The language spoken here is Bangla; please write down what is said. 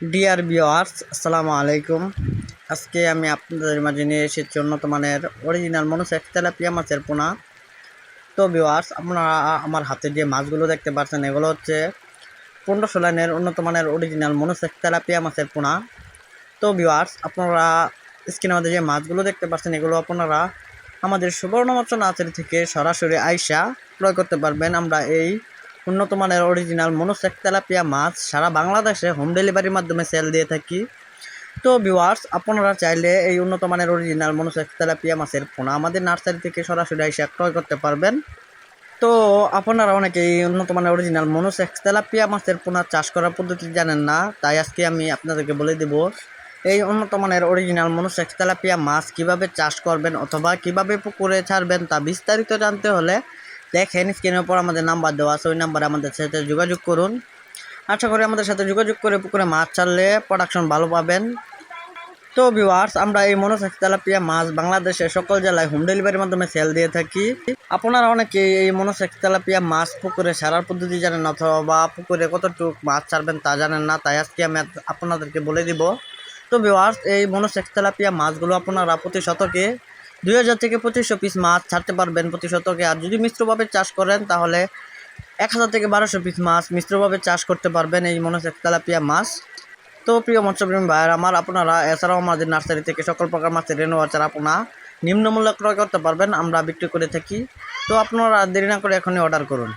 ডিয়ার ভিওয়ার্স আসসালামু আলাইকুম। আজকে আমি আপনাদের মাঝে নিয়ে এসেছি উন্নত মানের অরিজিনাল মনোসেক্স তেলাপিয়া মাছের পোনা। তো ভিওয়ার্স আপনারা আমার হাতে যে মাছগুলো দেখতে পাচ্ছেন, এগুলো হচ্ছে পনেরোশো লাইনের উন্নত মানের অরিজিনাল মনোসেক্স তেলাপিয়া মাছের পোনা। তো ভিওয়ার্স আপনারা স্ক্রিনের মধ্যে যে মাছগুলো দেখতে পাচ্ছেন, এগুলো আপনারা আমাদের সুবর্ণ মৎস্য নার্সারি থেকে সরাসরি আইসা ক্রয় করতে পারবেন। আমরা এই উন্নত মানের অরিজিনাল মনোসেক তেলাপিয়া মাছ সারা বাংলাদেশে হোম ডেলিভারির মাধ্যমে সেল দিয়ে থাকি। তো ভিউয়ার্স আপনারা চাইলে এই উন্নত মানের অরিজিনাল মনোসেক তেলাপিয়া মাছের পোনা আমাদের নার্সারি থেকে সরাসরি এসে ক্রয় করতে পারবেন। তো আপনারা অনেকে এই উন্নত মানের অরিজিনাল মনোসেক তেলাপিয়া মাছের পোনা চাষ করার পদ্ধতি জানেন না, তাই আজকে আমি আপনাদেরকে বলে দেব, এই উন্নত মানের অরিজিনাল মনোসেক তেলাপিয়া মাছ কীভাবে চাষ করবেন অথবা কীভাবে পুকুরে ছাড়বেন তা বিস্তারিত জানতে হলে দেখেন স্ক্রিনের উপর আমাদের নাম্বার দেওয়া আছে, ওই নাম্বারে আমাদের সাথে যোগাযোগ করুন। আশা করি আমাদের সাথে যোগাযোগ করে পুকুরে মাছ ছাড়লে প্রোডাকশন ভালো পাবেন। তো ভিউয়ার্স আমরা এই মনোসেক্স তেলাপিয়া মাছ বাংলাদেশের সকল জেলায় হোম ডেলিভারির মাধ্যমে সেল দিয়ে থাকি। আপনারা অনেকে এই মনোসেক্স তেলাপিয়া মাছ পুকুরে সারার পদ্ধতি জানেন অথবা পুকুরে কতটুকু মাছ ছাড়বেন তা জানেন না, তাই আজকে আমি আপনাদেরকে বলে দিব। তো ভিউয়ার্স এই মনোসেক্স তেলাপিয়া মাছগুলো আপনারা প্রতি শতকে দুই হাজার থেকে পঁচিশশো পিস মাছ ছাড়তে পারবেন প্রতি শতকে। আর যদি মিশ্রভাবে চাষ করেন, তাহলে এক হাজার থেকে বারোশো পিস মাছ মিশ্রভাবে চাষ করতে পারবেন এই মনোসেক্স তেলাপিয়া মাছ। তো প্রিয় মৎস্যপ্রেমী ভাইয়ের, আমার আপনারা, এছাড়াও আমাদের নার্সারি থেকে সকল প্রকার মাছের রেনু আচার আপনারা নিম্নমূল্যে ক্রয় করতে পারবেন, আমরা বিক্রি করে থাকি। তো আপনারা দেরি না করে এখনই অর্ডার করুন।